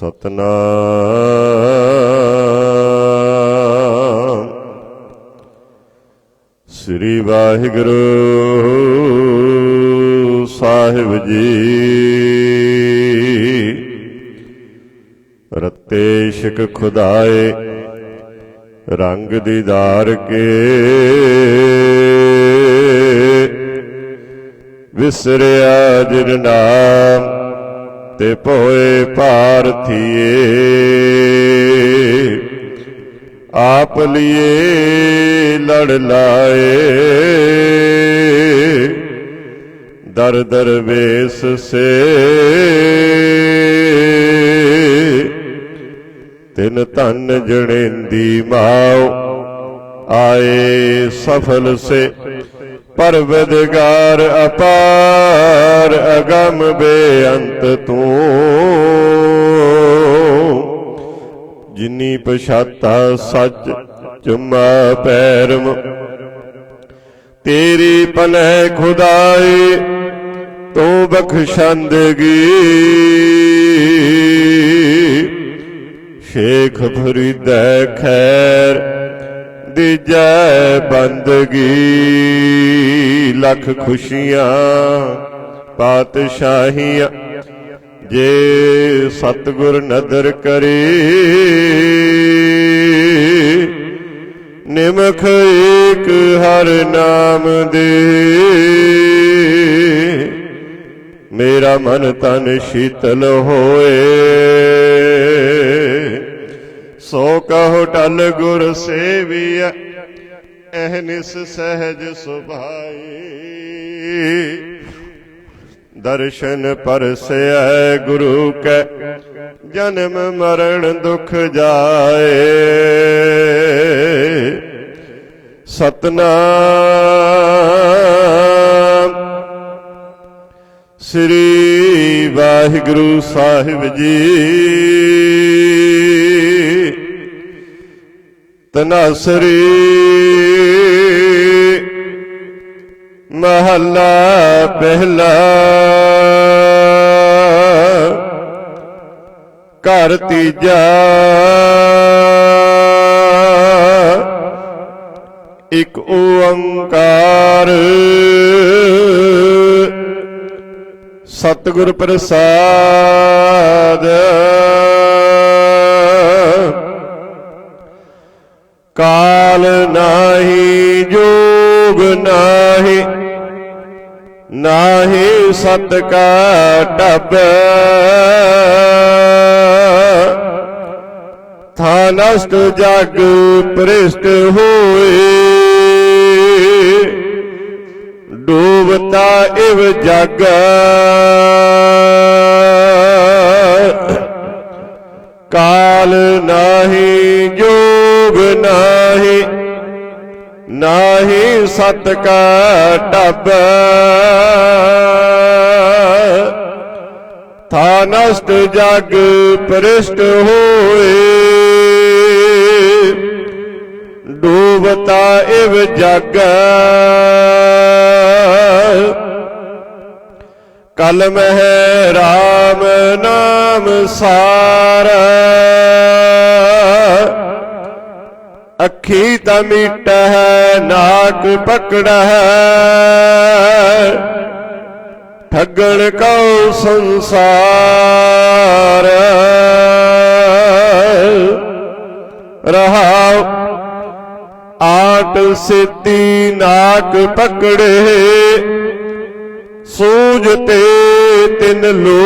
ਸਤਨਾਮ। ਸ੍ਰੀ ਵਾਹਿਗੁਰੂ ਸਾਹਿਬ ਜੀ। ਰਤੇ ਇਸ਼ਕ ਖੁਦਾਏ ਰੰਗ ਦੀਦਾਰ ਕੇ। ਵਿਸਰਿਆ ਜਿਨ ਨਾਮ। ਤੇ ਭੋਏ ਭਾਰਥੀਏ। ਆਪ ਲਿਏ ਲੜ ਲਾਏ। ਦਰ ਦਰ ਵੇਸ ਸੇ। ਤਿਨ ਧਨ ਜਣੇਂਦੀ ਮਾਉ। ਆਏ ਸਫਲ ਸੇ। ਪਰਵਦਗਾਰ ਅਪਾਰ ਅਗਮ ਬੇਅੰਤ ਤੂੰ। ਜਿਨੀ ਪਛਾਤਾ ਸੱਚ ਚੁਮਾ ਪੈਰਮ, ਤੇਰੀ ਪਨਹਿ ਖੁਦਾਈ ਤੂੰ ਬਖਸ਼ੰਦਗੀ ਸ਼ੇਖ ਫਰੀਦੈ ਖੈਰ ਦੀਜੈ ਬੰਦਗੀ। ਲੱਖ ਖੁਸ਼ੀਆਂ ਪਾਤਸ਼ਾਹੀਆਂ। ਜੇ ਸਤਗੁਰ ਨਦਰ ਕਰੇ, ਨਿਮਖ ਏਕ ਹਰ ਨਾਮ ਦੇ। ਮੇਰਾ ਮਨ ਤਨ ਸ਼ੀਤਲ ਹੋਏ। ਸੋ ਕਹੋ ਟਲ ਗੁਰ ਸੇਵੀਐ ਅਹਨਿਸ ਸਹਿਜ ਸੁਭਾਈ। ਦਰਸ਼ਨ ਪਰਸੈ ਗੁਰੂ ਕੈ, ਜਨਮ ਮਰਨ ਦੁਖ ਜਾਏ। ਸਤਨਾਮ। ਸ੍ਰੀ ਵਾਹਿਗੁਰੂ ਸਾਹਿਬ ਜੀ। ਤਨਾਸਰੀ ਮਹੱਲਾ ਪਹਿਲਾ ਘਰ ਤੀਜਾ ਇਕ ਓੰਕਾਰ ਸਤਿਗੁਰ ਪ੍ਰਸਾਦ ਕਾਲ ਨਾਹੀ, ਜੋਗ ਨਾਹੀ ਨਾਹੀ ਸਤ ਕਾ ਢਬ ਥਾ ਜਗ ਪ੍ਰਿਸ਼ਟ ਹੋਏ। ਡੂਬਤਾ ਇਵ ਜਗ। ਕਾਲ ਨਾਹੀ, ਜੋਗ ਨਾਹੀ ਨਾਹੀ ਸਤ ਕਾ ਢਬ ਥਾ ਨਸ਼ਟ ਜਗ ਪ੍ਰਿਸ਼ਟ ਹੋਏ ਡੂਬਤਾ ਇਵ ਜਗ। ਕਲ ਮਹਿ ਰਾਮ ਨਾਮ ਸਾਰ। ਅੱਖੀ ਤਾਂ ਮੀਟ ਹੈ ਨਾਕ ਪਕੜ ਹੈ ਠੱਗਣ ਕਉ ਸੰਸਾਰ। ਰਹਾਉ, ਆਟ ਸਿੱਧੀ ਨਾਕ ਪਕੜੇ। ਸੂਝ ਤੇ ਤਿੰਨ ਲੋ।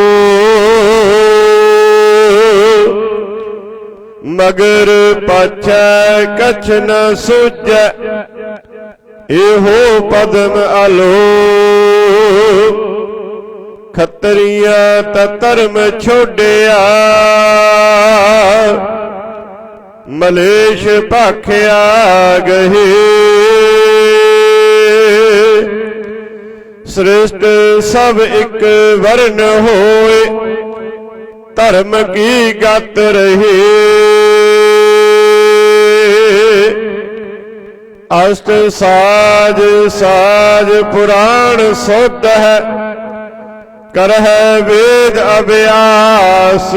ਮਗਰ ਪਾਛੈ ਕਛ ਨ ਸੁਝੈ, ਇਹੋ ਪਦਮ ਆਲੋ ਖੱਤਰੀਆਂ ਤਾਂ ਧਰਮ ਛੋੜਿਆ ਮਲੇਸ਼ ਭਾਖਿਆ ਗਏ ਸ੍ਰਿਸ਼ਟ ਸਭ ਇੱਕ ਵਰਨ ਹੋਏ, ਧਰਮ ਕੀ ਗਤ ਰਹੇ? ਅਸ਼ਟ ਸਾਜ ਸਾਜ ਪੁਰਾਣ ਸੁਧ ਹੈ, ਕਰਹਿ ਵੇਦ ਅਭਿਆਸ।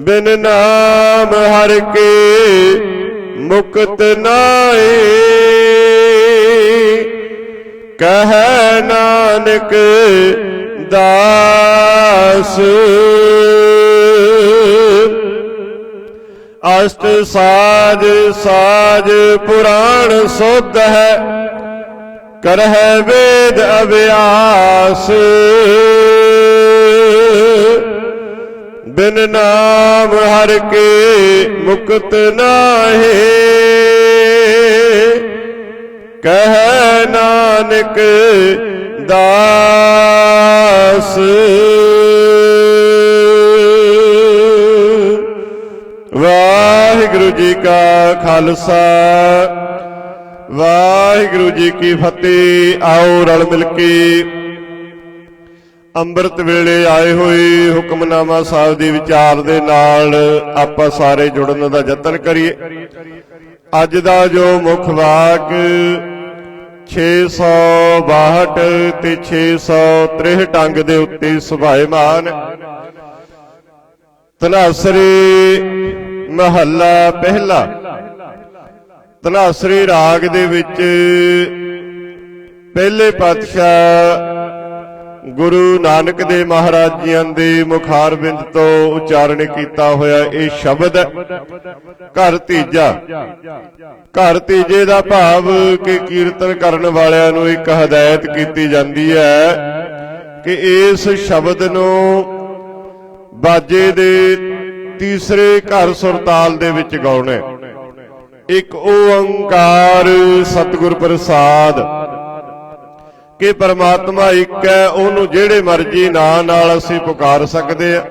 ਬਿਨ ਨਾਮ ਹਰ ਕੇ ਮੁਕਤ ਨਾਏ ਕਹੈ ਨਾਨਕ ਦਾਸ। ਅਸ਼ਟ ਸਾਜ ਸਾਜ ਪੁਰਾਣ ਸੁਧ ਹੈ। ਕਰਹਿ ਵੇਦ ਅਭਿਆਸ। ਬਿਨ ਨਾਮ ਹਰ ਕੇ ਮੁਕਤ ਨਾਹੀ। ਕਹਿ ਨਾਨਕ ਦਾਸ। ਵਾਹਿਗੁਰੂ ਜੀ ਕਾ ਖਾਲਸਾ, ਵਾਹਿਗੁਰੂ ਜੀ ਕੀ ਫਤਿਹ। ਆਓ ਰਲ ਮਿਲ ਕੇ ਅੰਮ੍ਰਿਤ ਵੇਲੇ ਆਏ ਹੋਏ ਹੁਕਮਨਾਮਾ ਸਾਹਿਬ ਦੇ ਵਿਚਾਰ ਦੇ ਨਾਲ ਆਪਾਂ ਸਾਰੇ ਜੁੜਨ ਦਾ ਯਤਨ ਕਰੀਏ। ਅੱਜ ਦਾ ਜੋ ਮੁੱਖ ਵਾਕ 662 ਤੇ 663 ਅੰਗ ਦੇ ਉੱਤੇ ਸੁਭਾਏਮਾਨ ਤਨਾਸਰੀ ਮਹੱਲਾ ਪਹਿਲਾ ਤਨਾਸਰੀ ਰਾਗ ਦੇ ਵਿੱਚ ਪਹਿਲੇ ਪਾਤਸ਼ਾਹ ਗੁਰੂ ਨਾਨਕ ਦੇ ਮਹਾਰਾਜ ਜੀਆਂ ਦੇ ਮੁਖਾਰ ਬਿੰਦ ਤੋਂ ਉਚਾਰਨ ਕੀਤਾ ਹੋਇਆ ਇਹ ਸ਼ਬਦ ਘਰ ਤੀਜਾ ਘਰ ਤੀਜੇ ਦਾ ਭਾਵ ਕਿ ਕੀਰਤਨ ਕਰਨ ਵਾਲਿਆਂ ਨੂੰ ਇੱਕ ਹਦਾਇਤ ਕੀਤੀ ਜਾਂਦੀ ਹੈ ਕਿ ਇਸ ਸ਼ਬਦ ਨੂੰ ਬਾਜੇ ਦੇ ਤੀਸਰੇ ਘਰ ਸੁਰਤਾਲ ਦੇ ਵਿੱਚ ਗਾਉਣਾ ਹੈ। ਇੱਕ ਓੰਕਾਰ ਸਤਿਗੁਰ ਪ੍ਰਸਾਦ ਕਿ ਪਰਮਾਤਮਾ ਇੱਕ ਹੈ ਉਹਨੂੰ ਜਿਹੜੇ ਮਰਜ਼ੀ ਨਾਂ ਨਾਲ ਅਸੀਂ ਪੁਕਾਰ ਸਕਦੇ ਆ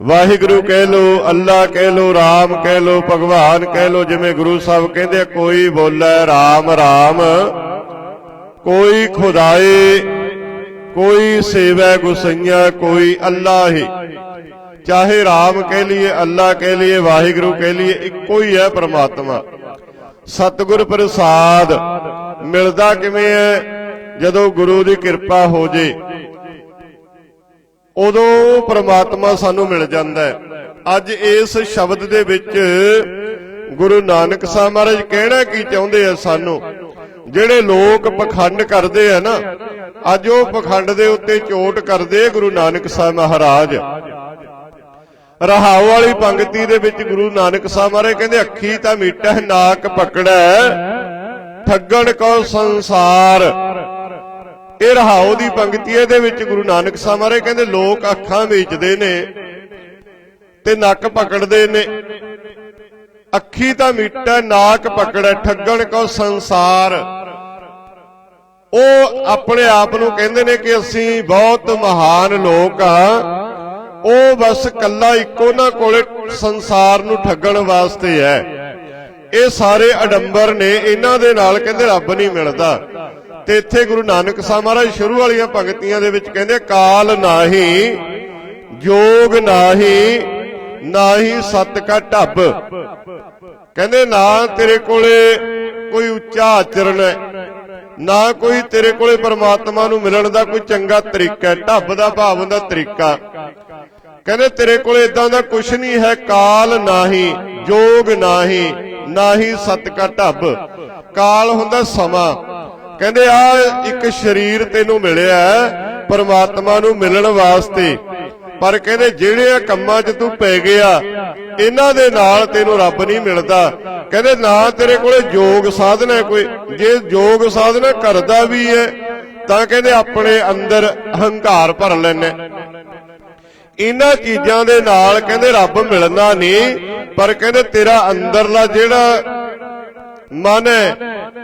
ਵਾਹਿਗੁਰੂ ਕਹਿ ਲੋ ਅੱਲਾ ਕਹਿ ਲੋ ਰਾਮ ਕਹਿ ਲੋ ਭਗਵਾਨ ਕਹਿ ਲੋ ਜਿਵੇਂ ਗੁਰੂ ਸਾਹਿਬ ਕਹਿੰਦੇ ਆ, ਕੋਈ ਬੋਲੇ ਰਾਮ ਰਾਮ। ਕੋਈ ਖੁਦਾਏ ਕੋਈ ਸੇਵਾ ਗੁਸਈਆ ਕੋਈ ਅੱਲਾ ਹੀ ਚਾਹੇ ਰਾਮ ਕਹਿ ਲਈਏ ਅੱਲਾ ਕਹਿ ਲਈਏ ਵਾਹਿਗੁਰੂ ਕਹਿ ਲਈਏ ਇੱਕੋ ਹੀ ਹੈ ਪ੍ਰਮਾਤਮਾ। ਸਤਿਗੁਰ ਪ੍ਰਸਾਦ ਮਿਲਦਾ ਕਿਵੇਂ ਹੈ? ਜਦੋਂ ਗੁਰੂ ਦੀ ਕਿਰਪਾ ਹੋ ਜੇ, ਉਦੋਂ ਪ੍ਰਮਾਤਮਾ ਸਾਨੂੰ ਮਿਲ ਜਾਂਦਾ ਹੈ। ਅੱਜ ਇਸ ਸ਼ਬਦ ਦੇ ਵਿੱਚ ਗੁਰੂ ਨਾਨਕ ਸਾਹਿਬ ਮਹਾਰਾਜ ਕਹਿਣਾ ਕੀ ਚਾਹੁੰਦੇ ਆ ਸਾਨੂੰ? ਜਿਹੜੇ ਲੋਕ ਪਖੰਡ ਕਰਦੇ ਆ ਨਾ, ਅੱਜ ਉਹ ਪਖੰਡ ਦੇ ਉੱਤੇ ਚੋਟ ਕਰਦੇ ਗੁਰੂ ਨਾਨਕ ਸਾਹਿਬ ਮਹਾਰਾਜ। ਰਹਾਉ ਵਾਲੀ ਪੰਕਤੀ ਦੇ ਵਿੱਚ ਗੁਰੂ ਨਾਨਕ ਸਾਹਿਬ ਮਹਾਰਾਜ ਕਹਿੰਦੇ, ਅੱਖੀ ਤਾਂ ਮੀਟਾ, ਨਾਕ ਪਕੜੈ, ਠੱਗਣ ਕੋ ਸੰਸਾਰ। ਇਹ ਰਹਾਉ ਦੀ ਪੰਕਤੀ ਇਹਦੇ ਵਿੱਚ ਗੁਰੂ ਨਾਨਕ ਸਾਹਿਬ ਮਹਾਰਾਜ ਕਹਿੰਦੇ, ਲੋਕ ਅੱਖਾਂ ਵੇਚਦੇ ਨੇ ਤੇ ਨੱਕ ਪਕੜਦੇ ਨੇ। ਅੱਖੀ ਤਾਂ ਮਿੱਟਾ, ਨਾਕ ਪਕੜੈ, ਠੱਗਣ ਕੋ ਸੰਸਾਰ। ਉਹ ਆਪਣੇ ਆਪ ਨੂੰ ਕਹਿੰਦੇ ਨੇ ਕਿ ਅਸੀਂ ਬਹੁਤ ਮਹਾਨ ਲੋਕ ਆ। ਉਹ ਬਸ ਕੱਲਾ ਇੱਕੋ ਨਾ ਕੋਲੇ ਸੰਸਾਰ ਨੂੰ ਠੱਗਣ ਵਾਸਤੇ ਹੈ। ਇਹ ਸਾਰੇ ਅਡੰਬਰ ਨੇ, ਇਹਨਾਂ ਦੇ ਨਾਲ ਕਹਿੰਦੇ ਰੱਬ ਨਹੀਂ ਮਿਲਦਾ। ਤੇ ਇੱਥੇ ਗੁਰੂ ਨਾਨਕ ਸਾਹਿਬ ਮਹਾਰਾਜ ਸ਼ੁਰੂ ਵਾਲੀਆਂ ਭਗਤੀਆਂ ਦੇ ਵਿੱਚ ਕਹਿੰਦੇ, ਕਾਲ ਨਾਹੀ, ਜੋਗ ਨਾਹੀ ਨਾਹੀ ਸਤ ਕਾ ਢੱਬ। ਕਹਿੰਦੇ, ਨਾ ਤੇਰੇ ਕੋਲੇ ਕੋਈ ਉੱਚਾ ਆਚਰਣ ਹੈ, ਨਾ ਕੋਈ ਤੇਰੇ ਕੋਲੇ ਪਰਮਾਤਮਾ ਨੂੰ ਮਿਲਣ ਦਾ ਕੋਈ ਚੰਗਾ ਤਰੀਕਾ ਹੈ, ਢੱਬ ਦਾ ਭਾਵ ਹੁੰਦਾ ਤਰੀਕਾ। ਕਹਿੰਦੇ, ਤੇਰੇ ਕੋਲੇ ਇਦਾਂ ਦਾ ਕੁਝ ਨਹੀਂ ਹੈ, ਕਾਲ ਨਾਹੀ, ਜੋਗ ਨਾਹੀ ਨਾਹੀ ਸਤ ਕਾ ਢੱਬ। ਕਾਲ ਹੁੰਦਾ ਸਮਾਂ। ਕਹਿੰਦੇ, ਆ ਇੱਕ ਸਰੀਰ ਤੈਨੂੰ ਮਿਲਿਆ ਪਰਮਾਤਮਾ ਨੂੰ ਮਿਲਣ ਵਾਸਤੇ। ਪਰ ਕਹਿੰਦੇ, ਜਿਹੜੇ ਕੰਮਾਂ 'ਚ ਤੂੰ ਪੈ ਗਿਆ, ਇਹਨਾਂ ਦੇ ਨਾਲ ਤੈਨੂੰ ਰੱਬ ਨਹੀਂ ਮਿਲਦਾ। ਕਹਿੰਦੇ, ਨਾ ਤੇਰੇ ਕੋਲੇ ਯੋਗ ਸਾਧਨ ਹੈ ਕੋਈ। ਜੇ ਯੋਗ ਸਾਧਨ ਕਰਦਾ ਵੀ ਹੈ, ਤਾਂ ਕਹਿੰਦੇ, ਆਪਣੇ ਅੰਦਰ ਹੰਕਾਰ ਭਰ ਲੈਣੇ ਇਹਨਾਂ ਚੀਜ਼ਾਂ ਦੇ ਨਾਲ ਕਹਿੰਦੇ, ਰੱਬ ਮਿਲਣਾ ਨਹੀਂ, ਪਰ ਕਹਿੰਦੇ, ਤੇਰਾ ਅੰਦਰਲਾ ਜਿਹੜਾ ਮਨ। ਹੈ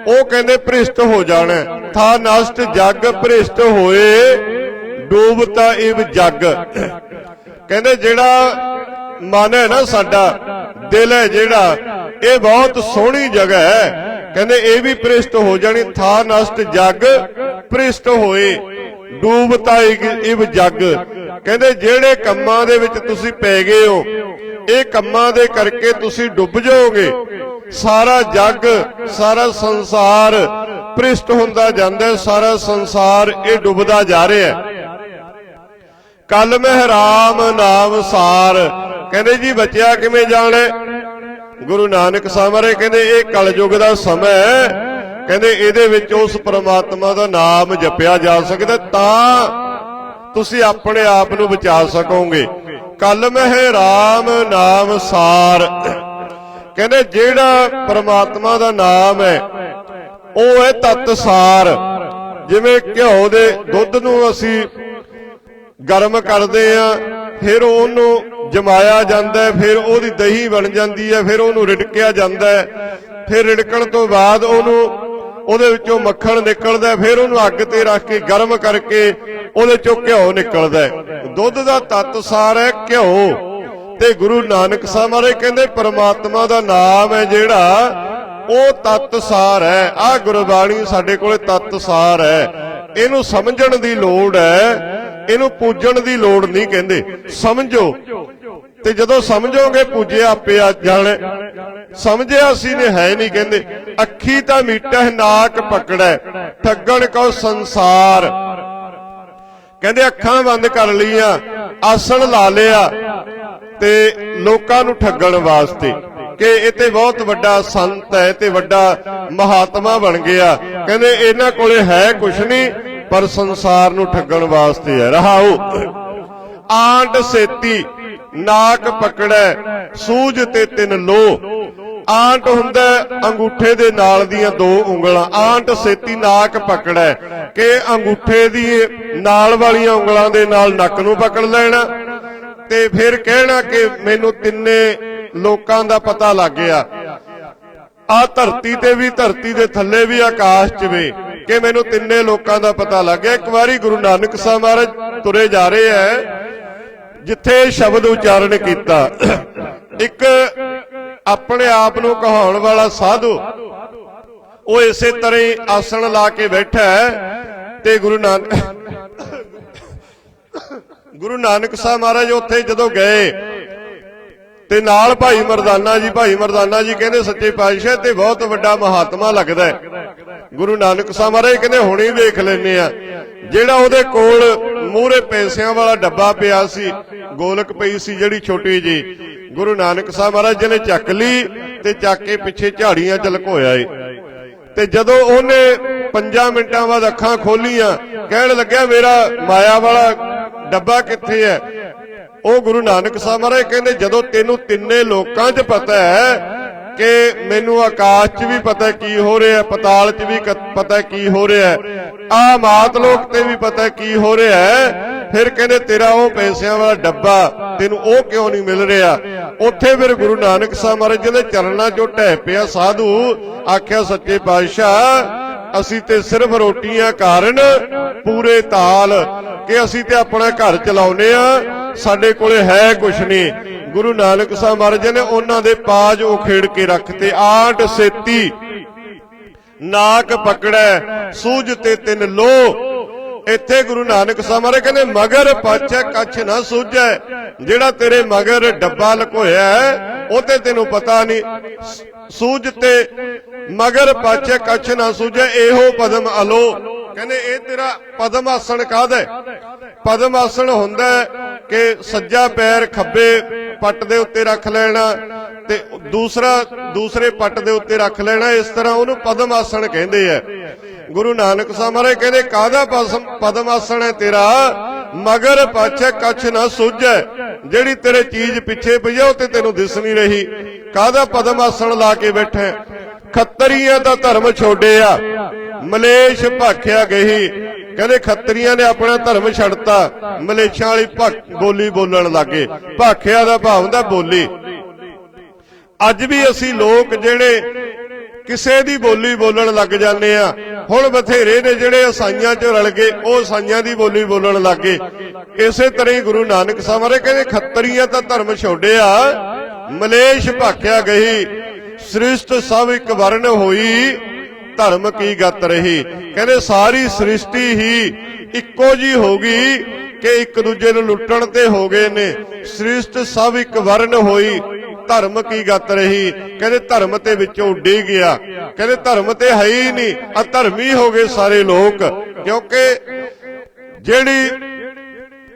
ਉਹ ਕਹਿੰਦੇ ਭ੍ਰਿਸ਼ਟ ਹੋ ਜਾਣਾ। ਥਾ ਨਸ਼ਟ ਜਗ ਭ੍ਰਿਸ਼ਟ ਹੋਏ, ਡੂਬਤਾ ਇਵ ਜਗ। ਕਹਿੰਦੇ ਜਿਹੜਾ ਮਨ ਹੈ ਨਾ ਸਾਡਾ, ਦਿਲ ਹੈ ਜਿਹੜਾ, ਇਹ ਬਹੁਤ ਸੋਹਣੀ ਜਗ੍ਹਾ ਹੈ। ਕਹਿੰਦੇ ਇਹ ਵੀ ਭ੍ਰਿਸ਼ਟ ਹੋ ਜਾਣੀ, ਥਾ ਨਸ਼ਟ ਜਗ ਭ੍ਰਿਸ਼ਟ ਹੋਏ, ਡੂਬਤਾ ਇਵ ਜਗ। ਕਹਿੰਦੇ ਜਿਹੜੇ ਕੰਮਾਂ ਦੇ ਵਿੱਚ ਤੁਸੀਂ ਪੈ ਗਏ ਹੋ, ਇਹ ਕੰਮਾਂ ਦੇ ਕਰਕੇ ਤੁਸੀਂ ਡੁੱਬ ਜਾਓਗੇ। ਸਾਰਾ ਜੱਗ, ਸਾਰਾ ਸੰਸਾਰ ਭ੍ਰਿਸ਼ਟ ਹੁੰਦਾ ਜਾਂਦਾ ਸਾਰਾ ਸੰਸਾਰ ਇਹ ਡੁੱਬਦਾ ਜਾ ਰਿਹਾ ਹੈ। ਕਲ ਮਹਿਰਾਮ ਨਾਮ ਸਾਰ। ਕਹਿੰਦੇ ਜੀ ਬਚਿਆ ਕਿਵੇਂ ਜਾਣੇ ਗੁਰੂ ਨਾਨਕ ਸਾਹਿਬ ਕਹਿੰਦੇ, ਇਹ ਕਲਯੁਗ ਦਾ ਸਮਾਂ ਹੈ। ਕਹਿੰਦੇ ਇਹਦੇ ਵਿੱਚ ਉਸ ਪਰਮਾਤਮਾ ਦਾ ਨਾਮ ਜਪਿਆ ਜਾ ਸਕਦਾ ਤਾਂ ਤੁਸੀਂ ਆਪਣੇ ਆਪ ਨੂੰ ਬਚਾ ਸਕੋਗੇ। ਕਲ ਮਹਿ ਰਾਮ ਨਾਮ ਸਾਰ। ਕਹਿੰਦੇ ਜਿਹੜਾ ਪ੍ਰਮਾਤਮਾ ਦਾ ਨਾਮ ਹੈ ਉਹ ਹੈ ਤਤ ਸਾਰ ਜਿਵੇਂ ਘਿਓ ਦੇ ਦੁੱਧ ਨੂੰ ਅਸੀਂ ਗਰਮ ਕਰਦੇ ਆ ਫਿਰ ਉਹਨੂੰ ਜਮਾਇਆ ਜਾਂਦਾ ਹੈ ਫਿਰ ਉਹਦੀ ਦਹੀਂ ਬਣ ਜਾਂਦੀ ਹੈ ਫਿਰ ਉਹਨੂੰ ਰਿੜਕਿਆ ਜਾਂਦਾ ਹੈ। ਫਿਰ ਰਿੜਕਣ ਤੋਂ ਬਾਅਦ ਉਹਨੂੰ ਉਹਦੇ ਵਿੱਚੋਂ ਮੱਖਣ ਨਿਕਲਦਾ ਫਿਰ ਉਹਨੂੰ ਅੱਗ ਤੇ ਰੱਖ ਕੇ ਗਰਮ ਕਰਕੇ ਉਹਦੇ ਚੋਂ ਘਿਓ ਨਿਕਲਦਾ ਦੁੱਧ ਦਾ ਤੱਤ ਸਾਰ ਹੈ ਘਿਓ। ਤੇ ਗੁਰੂ ਨਾਨਕ ਸਾਹਿਬ ਮਹਾਰਾਜ ਕਹਿੰਦੇ ਪਰਮਾਤਮਾ ਦਾ ਨਾਮ ਹੈ ਜਿਹੜਾ ਉਹ ਤੱਤ ਸਾਰ ਹੈ। ਆ ਗੁਰਬਾਣੀ ਸਾਡੇ ਕੋਲੇ ਤੱਤਸਾਰ ਹੈ। ਇਹਨੂੰ ਸਮਝਣ ਦੀ ਲੋੜ ਹੈ। ਇਹਨੂੰ ਪੂਜਣ ਦੀ ਲੋੜ ਨਹੀਂ ਕਹਿੰਦੇ। ਸਮਝੋ। ਤੇ ਜਦੋਂ ਸਮਝੋਗੇ ਪੂਜਿਆ ਆਪੇ ਆ ਜਾਣੇ। ਸਮਝਿਆ ਸੀ ਨੇ, ਹੈ ਨਹੀਂ ਕਹਿੰਦੇ। ਅੱਖੀ ਤਾਂ ਮੀਟਹਿ, ਨਾਕ ਪਕੜੈ। ਠੱਗਣ ਕੋ ਸੰਸਾਰ। ਕਹਿੰਦੇ ਅੱਖਾਂ ਬੰਦ ਕਰ ਲਈਆਂ। ਆਸਣ ਲਾ ਲਿਆ। ਤੇ ਲੋਕਾਂ ਨੂੰ ਠੱਗਣ ਵਾਸਤੇ ਕਿ ਇਹ ਤੇ ਬਹੁਤ ਵੱਡਾ ਸੰਤ ਹੈ ਤੇ ਵੱਡਾ ਮਹਾਤਮਾ ਬਣ ਗਿਆ। ਕਹਿੰਦੇ ਇਹਨਾਂ ਕੋਲੇ ਹੈ ਕੁਛ ਨਹੀਂ, ਪਰ ਸੰਸਾਰ ਨੂੰ ਠੱਗਣ ਵਾਸਤੇ ਹੈ। ਰਹਾਓ। ਆਂਟ ਸੇਤੀ, ਨਾਕ ਪਕੜੈ, ਸੂਝ ਤੇ ਤਿੰਨ ਲੋ ਆਂਟ ਹੁੰਦਾ ਅੰਗੂਠੇ ਦੇ ਨਾਲ ਦੀਆਂ ਦੋ ਉਂਗਲਾਂ। ਆਂਟ ਸੇਤੀ, ਨਾਕ ਪਕੜੈ, ਕਿ ਅੰਗੂਠੇ ਦੀ ਨਾਲ ਵਾਲੀਆਂ ਉਂਗਲਾਂ ਦੇ ਨਾਲ ਨੱਕ ਨੂੰ ਪਕੜ ਲੈਣਾ। ਤੇ ਫਿਰ ਕਹਿਣਾ ਕਿ ਮੈਨੂੰ ਤਿੰਨੇ ਲੋਕਾਂ ਦਾ ਪਤਾ ਲੱਗ ਗਿਆ। ਆ ਧਰਤੀ ਤੇ ਵੀ, ਧਰਤੀ ਦੇ ਥੱਲੇ ਵੀ, ਆਕਾਸ਼ 'ਚ ਵੀ ਕਿ ਮੈਨੂੰ ਤਿੰਨੇ ਲੋਕਾਂ ਦਾ ਪਤਾ ਲੱਗ ਗਿਆ। ਇੱਕ ਵਾਰੀ ਗੁਰੂ ਨਾਨਕ ਸਾਹਿਬ ਮਹਾਰਾਜ ਤੁਰੇ ਜਾ ਰਹੇ ਐ, ਜਿੱਥੇ ਸ਼ਬਦ ਉਚਾਰਨ ਕੀਤਾ। ਇੱਕ ਆਪਣੇ ਆਪ ਨੂੰ ਕਹਾਉਣ ਵਾਲਾ ਸਾਧੂ, ਉਹ ਇਸੇ ਤਰ੍ਹਾਂ ਹੀ ਆਸਣ ਲਾ ਕੇ ਬੈਠਾ ਹੈ ਤੇ ਗੁਰੂ ਨਾਨਕ ਗੁਰੂ ਨਾਨਕ ਸਾਹਿਬ ਮਹਾਰਾਜ ਉੱਥੇ ਜਦੋਂ ਗਏ ਤੇ ਨਾਲ ਭਾਈ ਮਰਦਾਨਾ ਜੀ, ਭਾਈ ਮਰਦਾਨਾ ਜੀ ਕਹਿੰਦੇ ਸੱਚੇ ਪਾਤਸ਼ਾਹ ਤੇ ਬਹੁਤ ਵੱਡਾ ਮਹਾਤਮਾ ਲੱਗਦਾ ਗੁਰੂ ਨਾਨਕ ਸਾਹਿਬ ਮਹਾਰਾਜ ਕਹਿੰਦੇ, ਹੁਣੇ ਹੀ ਵੇਖ ਲੈਨੇ ਆ ਜਿਹੜਾ ਉਹਦੇ ਕੋਲ ਮੂਹਰੇ ਪੈਸਿਆਂ ਵਾਲਾ ਡੱਬਾ ਪਿਆ ਸੀ, ਗੋਲਕ ਪਈ ਸੀ ਜਿਹੜੀ ਛੋਟੀ ਜੀ ਗੁਰੂ ਨਾਨਕ ਸਾਹਿਬ ਮਹਾਰਾਜ ਜੀ ਨੇ ਚੱਕ ਲਈ ਤੇ ਚੱਕ ਕੇ ਪਿੱਛੇ ਝਾੜੀਆਂ ਚ ਲੁਕੋਇਆ ਏ। ਤੇ ਜਦੋਂ ਉਹਨੇ 5 ਮਿੰਟਾਂ ਬਾਅਦ ਅੱਖਾਂ ਖੋਲੀਆਂ, ਕਹਿਣ ਲੱਗਿਆ, ਮੇਰਾ ਮਾਇਆ ਵਾਲਾ ਡੱਬਾ ਕਿੱਥੇ ਹੈ? ਉਹ ਗੁਰੂ ਨਾਨਕ ਸਾਹਿਬ ਮਹਾਰਾਜ ਕਹਿੰਦੇ, ਜਦੋਂ ਤੈਨੂੰ ਤਿੰਨੇ ਲੋਕਾਂ 'ਚ ਪਤਾ ਹੈ ਕਿ ਮੈਨੂੰ ਆਕਾਸ਼ 'ਚ ਵੀ ਪਤਾ ਕੀ ਹੋ ਰਿਹਾ, ਪਤਾਲ 'ਚ ਵੀ ਕ- ਪਤਾ ਕੀ ਹੋ ਰਿਹਾ ਆ ਮਾਤ ਲੋਕ ਤੇ ਵੀ ਪਤਾ ਕੀ ਹੋ ਰਿਹਾ ਫਿਰ ਕਹਿੰਦੇ, ਤੇਰਾ ਉਹ ਪੈਸਿਆਂ ਵਾਲਾ ਡੱਬਾ ਤੈਨੂੰ ਉਹ ਕਿਉਂ ਨਹੀਂ ਮਿਲ ਰਿਹਾ? ਉੱਥੇ ਫਿਰ ਗੁਰੂ ਨਾਨਕ ਸਾਹਿਬ ਮਹਾਰਾਜ ਜੀ ਦੇ ਚਰਨਾਂ 'ਚੋਂ ਢਹਿ ਪਿਆ ਸਾਧੂ, ਆਖਿਆ, ਸੱਚੇ ਪਾਤਸ਼ਾਹ ਅਸੀਂ ਤੇ ਸਿਰਫ ਰੋਟੀਆਂ ਕਾਰਨ ਪੂਰੇ ਤਾਲ ਕਿ ਅਸੀਂ ਤੇ ਆਪਣਾ ਘਰ ਚਲਾਉਨੇ ਆ ਸਾਡੇ ਕੋਲੇ ਹੈ ਕੁਛ ਨਹੀਂ। ਗੁਰੂ ਨਾਨਕ ਸਾਹਿਬ ਮਹਾਰਾਜ ਨੇ ਉਹਨਾਂ ਦੇ ਪਾਜ ਉਖੇੜ ਕੇ ਰੱਖਤੇ। ਆਟ ਸੇਤੀ, ਨਾਕ ਪਕੜੈ, ਸੂਝ ਤੇ ਤਿੰਨ ਲੋ ਇੱਥੇ ਗੁਰੂ ਨਾਨਕ ਸਾਹਿਬ ਮਹਾਰਾਜ ਕਹਿੰਦੇ, ਮਗਰ ਪਾਛੈ ਕੱਛ ਨਾ ਸੂਝੈ, ਜਿਹੜਾ ਤੇਰੇ ਮਗਰ ਡੱਬਾ ਲਕੋਇਆ ਹੈ ਉਹ ਤੇ ਤੈਨੂੰ ਪਤਾ ਨਹੀਂ। ਸੂਝ ਤੇ ਮਗਰ ਪਾਛੈ ਕੱਛ ਨਾ ਸੂਝੈ, ਇਹੋ ਪਦਮ ਅਲੋ ਕਹਿੰਦੇ ਇਹ ਤੇਰਾ ਪਦਮ ਆਸਣ ਕਾਹਦਾ ਪਦਮ ਆਸਣ ਹੁੰਦਾ ਕਿ ਸੱਜਾ ਪੈਰ ਖੱਬੇ ਪੱਟ ਦੇ ਉੱਤੇ ਰੱਖ ਲੈਣਾ ਤੇ ਦੂਸਰਾ, ਦੂਸਰੇ ਪੱਟ ਦੇ ਉੱਤੇ ਰੱਖ ਲੈਣਾ, ਇਸ ਤਰ੍ਹਾਂ ਉਹਨੂੰ ਪਦਮ ਆਸਣ ਕਹਿੰਦੇ ਆ। ਗੁਰੂ ਨਾਨਕ ਸਾਹਿਬ ਮਹਾਰਾਜ ਕਹਿੰਦੇ, ਕਾਹਦਾ ਪਸਮ- ਪਦਮ ਆਸਣ ਹੈ ਤੇਰਾ? ਮਗਰ ਪਾਛੇ ਕੱਛ ਨਾ ਸੁਝੈ ਜਿਹੜੀ ਤੇਰੇ ਚੀਜ਼ ਪਿੱਛੇ ਪਈ ਆ, ਉਹ ਤੇ ਤੈਨੂੰ ਦਿਸ ਨਹੀਂ ਰਹੀ। ਕਾਹਦਾ ਪਦਮ ਆਸਣ ਲਾ ਕੇ ਬੈਠਾ ਖੱਤਰੀਆਂ ਦਾ ਧਰਮ ਛੋੜਿਆ ਮਲੇਸ਼ ਭਾਖਿਆ ਗਈ। ਕਹਿੰਦੇ ਖੱਤਰੀਆਂ ਨੇ ਆਪਣਾ ਧਰਮ ਛੱਡਤਾ। ਮਲੇਸ਼ਾਂ ਵਾਲੀ ਭਾ- ਬੋਲੀ ਬੋਲਣ ਲੱਗੇ। ਭਾਖਿਆ ਦਾ ਭਾਵ ਹੁੰਦਾ ਬੋਲੀ। ਅੱਜ ਵੀ ਅਸੀਂ ਲੋਕ ਜਿਹੜੇ ਕਿਸੇ ਦੀ ਬੋਲੀ ਬੋਲਣ ਲੱਗ ਜਾਂਦੇ ਆ। ਹੁਣ ਬਥੇਰੇ ਨੇ ਜਿਹੜੇ ਅਸਾਈਆਂ 'ਚ ਰਲ ਗਏ, ਉਹ ਅਸਾਈਆਂ ਦੀ ਬੋਲੀ ਬੋਲਣ ਲੱਗ। ਗਏ ਇਸੇ ਤਰ੍ਹਾਂ ਹੀ ਗੁਰੂ ਨਾਨਕ ਸਾਹਿਬ ਮਹਾਰਾਜ ਕਹਿੰਦੇ, ਖੱਤਰੀਆਂ ਤਾਂ ਧਰਮ ਛੋੜਿਆ ਮਲੇਸ਼ ਭਾਖਿਆ ਗਈ। ਸ੍ਰਿਸ਼ਟ ਸਭ ਇੱਕ ਵਰਨ ਹੋਈ। ਧਰਮ ਕੀ ਗੱਤ ਰਹੀ? ਕਹਿੰਦੇ ਸਾਰੀ ਸ੍ਰਿਸ਼ਟੀ ਹੀ ਇੱਕੋ ਜੀ ਹੋ ਕਿ ਇੱਕ ਦੂਜੇ ਨੂੰ ਲੁੱਟਣ ਤੇ ਹੋ ਗਏ ਨੇ। ਸ੍ਰਿਸ਼ਟ ਸਭ ਇੱਕ ਵਰਨ ਹੋਈ, ਧਰਮ ਕੀ ਗੱਤ ਰਹੀ? ਕਹਿੰਦੇ ਧਰਮ ਤੇ ਵਿੱਚੋਂ ਉੱਡੀ ਗਿਆ। ਕਹਿੰਦੇ ਧਰਮ ਤੇ ਹੈ ਹੀ ਨਹੀਂ, ਅਧਰਮੀ ਹੋ ਗਏ ਸਾਰੇ ਲੋਕ। ਕਿਉਂਕਿ ਜਿਹੜੀ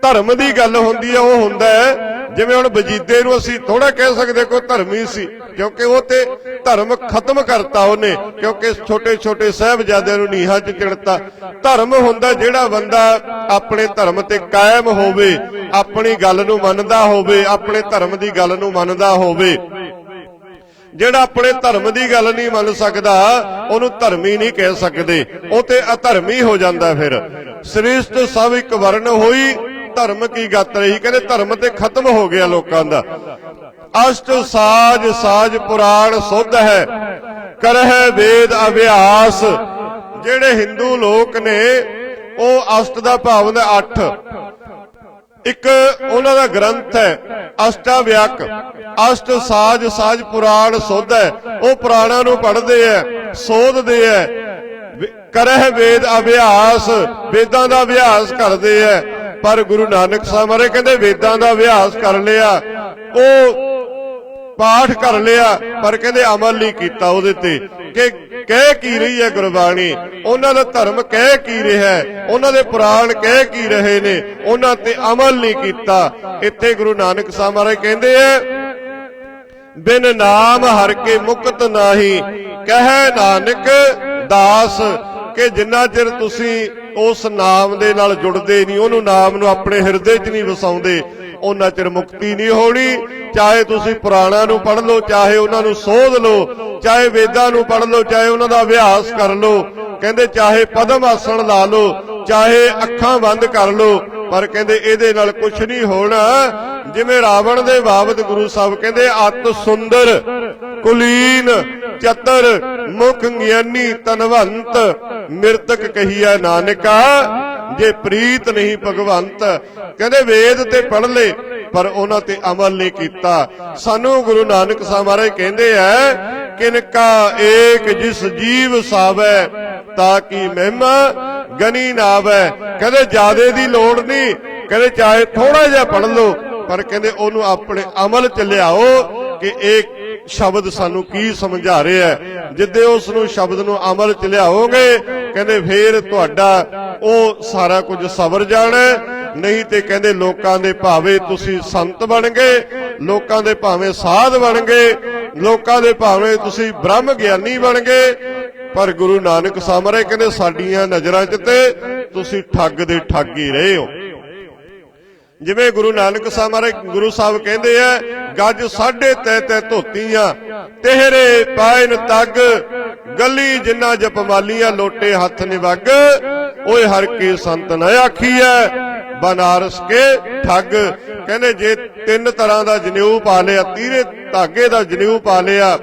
ਧਰਮ ਦੀ ਗੱਲ ਹੁੰਦੀ ਹੈ ਉਹ ਹੁੰਦਾ ਹੈ ਜਿਵੇਂ ਹੁਣ ਵਜੀਦੇ ਨੂੰ ਅਸੀਂ ਥੋੜਾ ਕਹਿ ਸਕਦੇ ਕੋਈ ਧਰਮੀ ਸੀ, ਕਿਉਂਕਿ ਉਹ ਤੇ ਧਰਮ ਖਤਮ ਕਰਤਾ ਉਹਨੇ, ਕਿਉਂਕਿ ਛੋਟੇ ਛੋਟੇ ਸਾਹਿਬਜ਼ਾਦਿਆਂ ਨੂੰ ਨੀਹਾਂ 'ਚ ਚਿਣਤਾ। ਧਰਮ ਹੁੰਦਾ ਜਿਹੜਾ ਬੰਦਾ ਆਪਣੇ ਧਰਮ ਤੇ ਕਾਇਮ ਹੋਵੇ, ਆਪਣੀ ਗੱਲ ਨੂੰ ਮੰਨਦਾ ਹੋਵੇ, ਆਪਣੇ ਧਰਮ ਦੀ ਗੱਲ ਨੂੰ ਮੰਨਦਾ ਹੋਵੇ। ਜਿਹੜਾ ਆਪਣੇ ਧਰਮ ਦੀ ਗੱਲ ਨਹੀਂ ਮੰਨ ਸਕਦਾ, ਉਹਨੂੰ ਧਰਮੀ ਨਹੀਂ ਕਹਿ ਸਕਦੇ। ਉਹ ਤੇ ਅਧਰਮੀ ਹੋ ਜਾਂਦਾ ਫਿਰ। ਸ੍ਰਿਸ਼ਟ ਸਭ ਇੱਕ ਵਰਨ ਹੋਈ ਧਰਮ ਕੀ ਗੱਤ ਰਹੀ? ਕਹਿੰਦੇ ਧਰਮ ਤੇ ਖਤਮ ਹੋ ਗਿਆ ਲੋਕਾਂ ਦਾ। ਅਸ਼ਟ ਸਾਜ ਸਾਜ ਪੁਰਾਣ ਸੁਧ ਹੈ, ਕਰਹਿ ਵੇਦ ਅਭਿਆਸ। ਜਿਹੜੇ ਹਿੰਦੂ ਲੋਕ ਨੇ, ਉਹ ਅਸ਼ਟ ਦਾ ਭਾਵ ਹੁੰਦਾ 8 ਇੱਕ ਉਹਨਾਂ ਦਾ ਗ੍ਰੰਥ ਹੈ, ਅਸ਼ਟਾਵਿਆਕ। ਅਸ਼ਟ ਸਾਜ ਸਾਜ ਪੁਰਾਣ ਸੁਧ ਹੈ, ਉਹ ਪੁਰਾਣਾਂ ਨੂੰ ਪੜ੍ਹਦੇ ਐ ਸੋਧਦੇ ਐ ਵਿ- ਕਰਹਿ ਵੇਦ ਅਭਿਆਸ, ਵੇਦਾਂ ਦਾ ਅਭਿਆਸ ਕਰਦੇ ਐ ਪਰ ਗੁਰੂ ਨਾਨਕ ਸਾਹਿਬ ਮਾਰੇ ਕਹਿੰਦੇ ਵੇਦਾਂ ਦਾ ਅਭਿਆਸ ਕਰ ਲਿਆ, ਉਹ ਪਾਠ ਕਰ ਲਿਆ, ਪਰ ਕਹਿੰਦੇ ਅਮਲ ਨਹੀਂ ਕੀਤਾ ਉਹਦੇ ਤੇ। ਕਿ ਕਹਿ ਕੀ ਰਹੀ ਹੈ ਗੁਰਬਾਣੀ? ਉਹਨਾਂ ਦਾ ਧਰਮ ਕਹਿ ਕੀ ਰਿਹਾ ਹੈ? ਉਹਨਾਂ ਦੇ ਪੁਰਾਣ ਕਹਿ ਕੀ ਰਹੇ ਨੇ? ਉਹਨਾਂ ਤੇ ਅਮਲ ਨਹੀਂ ਕੀਤਾ। ਇੱਥੇ ਗੁਰੂ ਨਾਨਕ ਸਾਹਿਬ ਮਹਾਰਾਜ ਕਹਿੰਦੇ ਆ, ਬਿਨ ਨਾਮ ਹਰ ਕੇ ਮੁਕਤ ਨਾਹੀ, ਕਹਿ ਨਾਨਕ ਦਾਸ ਕਿ ਜਿੰਨਾ ਚਿਰ ਤੁਸੀਂ ਉਸ ਨਾਮ ਦੇ ਨਾਲ ਜੁੜਦੇ ਨਹੀਂ, ਉਹਨੂੰ ਨਾਮ ਨੂੰ ਆਪਣੇ ਹਿਰਦੇ 'ਚ ਨਹੀਂ ਵਸਾਉਂਦੇ, ਉਹਨਾਂ ਚਿਰ ਮੁਕਤੀ ਨਹੀਂ ਹੋਣੀ। ਚਾਹੇ ਤੁਸੀਂ ਪੁਰਾਣਾਂ ਨੂੰ ਪੜ੍ਹ ਲਓ, ਚਾਹੇ ਉਹਨਾਂ ਨੂੰ ਸੋਧ ਲਓ, ਚਾਹੇ ਵੇਦਾਂ ਨੂੰ ਪੜ੍ਹ ਲਓ, ਚਾਹੇ ਉਹਨਾਂ ਦਾ ਅਭਿਆਸ ਕਰ ਲਓ, ਕਹਿੰਦੇ ਚਾਹੇ ਪਦਮ ਆਸਣ ਲਾ ਲਓ, ਚਾਹੇ ਅੱਖਾਂ ਬੰਦ ਕਰ ਲਓ ਪਰ ਕਹਿੰਦੇ ਇਹਦੇ ਨਾਲ ਕੁਝ ਨਹੀਂ ਹੋਣਾ। ਜਿਵੇਂ ਰਾਵਣ ਦੇ ਬਾਬਤ ਗੁਰੂ ਸਾਹਿਬ ਕਹਿੰਦੇ, ਅਤ ਸੁੰਦਰ, ਕੁਲੀਨ, ਚਤਰ, ਮੁਖ ਗਿਆਨੀ, ਤਨਵੰਤ, ਮਿਰਤਕ ਕਹੀਐ ਨਾਨਕਾ, ਜੇ ਪ੍ਰੀਤ ਨਹੀਂ ਭਗਵੰਤ। ਕਹਿੰਦੇ ਵੇਦ ਤੇ ਪੜ੍ਹ ਲੇ ਪਰ ਉਹਨਾਂ ਤੇ ਅਮਲ ਨਹੀਂ ਕੀਤਾ। ਸਾਨੂੰ ਗੁਰੂ ਨਾਨਕ ਸਾਹਿਬ ਮਹਾਰਾਜ ਕਹਿੰਦੇ ਐ ਕਿਨਕਾ ਏਕ ਜਿਸ ਜੀਵ ਸਾਵੈ, ਤਾਂ ਕੀ ਮਹਿਮਾ ਗਨੀ ਨਾਵੈ। ਕਹਿੰਦੇ ਜਿਆਦੇ ਦੀ ਲੋੜ ਨਹੀਂ। ਕਹਿੰਦੇ, ਚਾਹੇ ਥੋੜਾ ਜਿਹਾ ਪੜ੍ਹ ਲਓ, ਪਰ ਕਹਿੰਦੇ, ਉਹਨੂੰ ਆਪਣੇ ਅਮਲ ਚ ਲਿਆਓ ਕਿ ਇਹ ਸ਼ਬਦ ਸਾਨੂੰ ਕੀ ਸਮਝਾ ਰਿਹਾ ਹੈ? ਜਿੱਦੇ ਉਸ ਨੂੰ ਸ਼ਬਦ ਨੂੰ ਅਮਲ ਚ ਲਿਆਓਗੇ, ਕਹਿੰਦੇ ਫੇਰ ਤੁਹਾਡਾ ਉਹ ਸਾਰਾ ਕੁਝ ਸਬਰ ਜਾਣਾ ਨਹੀਂ ਤੇ ਕਹਿੰਦੇ ਲੋਕਾਂ ਦੇ ਭਾਵੇਂ ਤੁਸੀਂ ਸੰਤ ਬਣ ਗਏ ਲੋਕਾਂ ਦੇ ਭਾਵੇਂ ਸਾਧ ਬਣ ਗਏ ਲੋਕਾਂ ਦੇ ਭਾਵੇਂ ਤੁਸੀਂ ਬ੍ਰਹਮ ਗਿਆਨੀ ਬਣ ਗਏ ਪਰ ਗੁਰੂ ਨਾਨਕ ਸਾਹਿਬ ਕਹਿੰਦੇ ਸਾਡੀਆਂ ਨਜ਼ਰਾਂ 'ਚ ਤੇ ਤੁਸੀਂ ਠੱਗ ਦੇ ਠੱਗ ਹੀ ਰਹੇ ਹੋ। ਜਿਵੇਂ ਗੁਰੂ ਨਾਨਕ ਸਾਹਿਬ ਮਹਾਰਾਜ ਗੁਰੂ ਸਾਹਿਬ ਕਹਿੰਦੇ ਆ, ਗੱਜ ਸਾਢੇ ਤੈ ਤੈ ਧੋਤੀਆਂ, ਤੇਹਰੇ ਪਾਇਨ ਤੱਗ, ਗੱਲੀ ਜਿੰਨਾ ਜਪਮਾਲੀਆਂ, ਲੋਟੇ ਹੱਥ ਨਿਵੱਗ, ਓਏ ਹਰ ਕੀ ਸੰਤ ਨ ਆਖੀਐ। ਬਨਾਰਸ ਕੇ ਠੱਗ। ਕਹਿੰਦੇ ਜੇ ਤਿੰਨ ਤਰ੍ਹਾਂ ਦਾ ਜਨੇਊ ਪਾ ਲਿਆ, ਤੀਰੇ ਧਾਗੇ ਦਾ ਜਨੇਊ ਪਾ ਲਿਆ,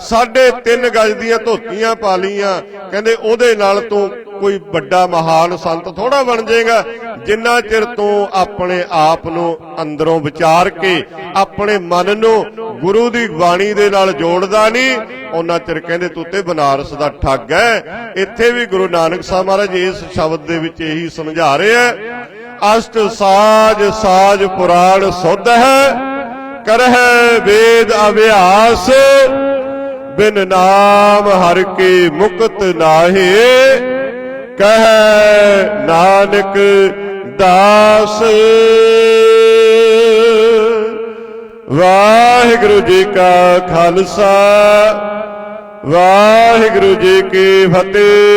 ਸਾਢੇ ਤਿੰਨ ਗਜ ਦੀਆਂ ਧੋਤੀਆਂ ਪਾ ਲੀਆਂ ਕਹਿੰਦੇ ਉਹਦੇ ਨਾਲ ਤੂੰ ਕੋਈ ਵੱਡਾ ਮਹਾਨ ਸੰਤ ਥੋੜਾ ਬਣ ਜਾਏਗਾ, ਜਿੰਨਾ ਚਿਰ ਤੂੰ ਆਪਣੇ ਆਪ ਨੂੰ ਅੰਦਰੋਂ ਵਿਚਾਰ ਕੇ, ਆਪਣੇ ਮਨ ਨੂੰ ਗੁਰੂ ਦੀ ਬਾਣੀ ਦੇ ਨਾਲ ਜੋੜਦਾ ਨਹੀਂ ਉਹਨਾਂ ਚਿਰ ਕਹਿੰਦੇ ਤੂੰ ਤੇ ਬਨਾਰਸ ਦਾ ਠੱਗ ਹੈ। ਇੱਥੇ ਵੀ ਗੁਰੂ ਨਾਨਕ ਸਾਹਿਬ ਮਹਾਰਾਜ ਇਸ ਸ਼ਬਦ ਦੇ ਵਿੱਚ ਇਹੀ ਸਮਝਾ ਰਿਹਾ ਹੈ ਅਸ਼ਟ ਸਾਜ ਸਾਜ ਪੁਰਾਣ ਸੁਧ ਹੈ, ਕਰਹਿ ਵੇਦ ਅਭਿਆਸ, ਬਿਨ ਨਾਮ ਹਰ ਕੀ ਮੁਕਤ ਨਾਹੀ, ਕਹੈ ਨਾਨਕ ਦਾਸ। ਵਾਹਿਗੁਰੂ ਜੀ ਕਾ ਖਾਲਸਾ, ਵਾਹਿਗੁਰੂ ਜੀ ਕੀ ਫਤਿਹ।